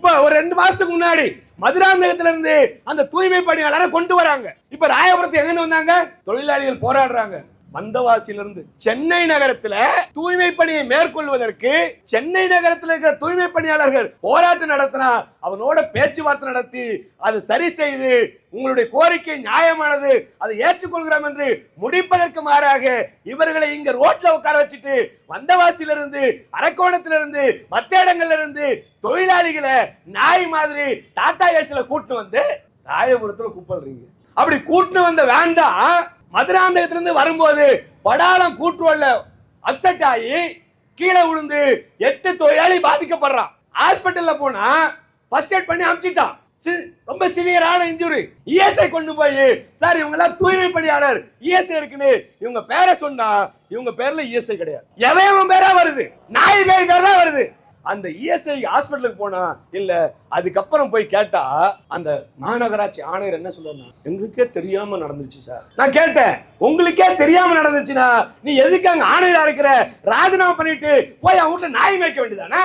இப்ப ஒரு ரெண்டு மாசத்துக்கு முன்னாடி மதுராந்தகத்துல இருந்து அந்த தூய்மை பணியாளரை கொண்டு வராங்க. இப்ப ராயபுரத்து எங்க வந்தாங்க? தொழிலாளிகள் போராடுறாங்க. வந்தவாசியிலிருந்து சென்னை நகரத்துல தூய்மை பணியை மேற்கொள்வதற்கு சென்னை நகரத்தில் இருக்கிற தூய்மை பணியாளர்கள் போராட்டம் நடத்தினா அவனோட பேச்சுவார்த்தை நடத்தி அது சரி செய்து உங்களுடைய கோரிக்கை நியாயமானது அதை ஏற்றுக்கொள்கிறோம் என்று முடிப்பதற்கு மாறாக இவர்களை இங்க ரோட்ல உட்கார வச்சுட்டு வந்தவாசியிலிருந்து அரக்கோணத்திலிருந்து மத்த இடங்கள்ல இருந்து தொழிலாளிகளை நாய் மாதிரி டாடா ஏஸ்ல கூட்டு வந்து ராயபுரத்துல கூப்பிடுறீங்க. அப்படி கூட்டினு வந்த வேண்டாம் மதுராந்தகத்திலிருந்து வரும்போது படாலம் கூற்றுவல்ல அப்செட் ஆகி கீழே விழுந்து எட்டு தொழிலாளி பாதிக்கப்படுறான். ஹாஸ்பிட்டல்ல போனா ஃபர்ஸ்ட் எய்ட் பண்ணி அமுச்சிட்டான். சி- ரொம்ப சிவியரான இன்ஜுரி இஎஸ்ஐ கொண்டு போய் சார் இவங்க எல்லாம் தூய்மை பணியாளர். இஎஸ்ஐ இருக்குன்னு இவங்க பேரை சொன்னா இவங்க பேர்ல இஎஸ்ஐ கிடையாது. எவன் பேரா வருது? நாய் பேய் பேர் வருது. அந்த இஎஸ்ஐ ஹாஸ்பிட்டலுக்கு போனா இல்ல அதுக்கப்புறம் போய் கேட்டா அந்த மாநகராட்சி ஆணையர் என்ன சொல்லணும் எங்களுக்கே தெரியாம நடந்துச்சு சார். நான் கேட்டேன் உங்களுக்கே தெரியாம நடந்துச்சுன்னா நீ எதுக்கு அங்க ஆணையரா இருக்கிற? ராஜினாமா பண்ணிட்டு போய் அவன் வீட்டுல நாய் மேய்க்க வேண்டியதானே?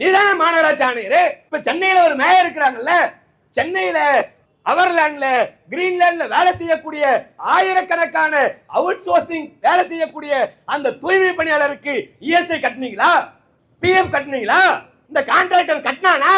நீதானே மாநகராட்சி ஆணையர். இப்ப சென்னையில ஒரு மேயர் இருக்கிறாங்கல்ல சென்னையில அவர்லேண்ட்ல கிரீன்லாண்ட்ல வேலை செய்யக்கூடிய ஆயிரக்கணக்கான அவுட் சோர்சிங் வேலை செய்யக்கூடிய அந்த தூய்மை பணியாளருக்கு இஎஸ்ஐ கட்டினீங்களா? பிஎஃப் கட்டினீங்களா? இந்த கான்ட்ராக்டர் கட்டினானா?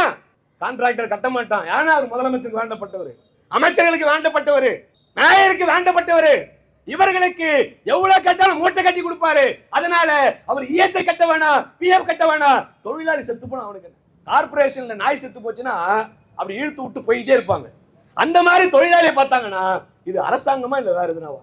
கான்ட்ராக்டர் கட்ட மாட்டான். ஏன்னா அவர் முதலமைச்சருக்கு வேண்டப்பட்டவர்? அமைச்சர்களுக்கு வேண்டப்பட்டவர்? மேயருக்கு வேண்டப்பட்டவர்? இவர்களுக்கு எவ்வளவு கட்டாலும் மூட்டை கட்டி கொடுப்பாரு. அதனால அவர் இஎஸ்ஐ கட்ட வேணாம் பிஎஃப் கட்ட வேணாம். தொழிலாளி செத்து போனா அவனுக்கு கார்பரேஷன்ல நாய் செத்து போச்சுன்னா அப்படி இழுத்து விட்டு போயிட்டே இருப்பாங்க. அந்த மாதிரி தொழிலாளியை பார்த்தாங்கன்னா இது அரசாங்கமா இல்ல வேற எதுனாவா?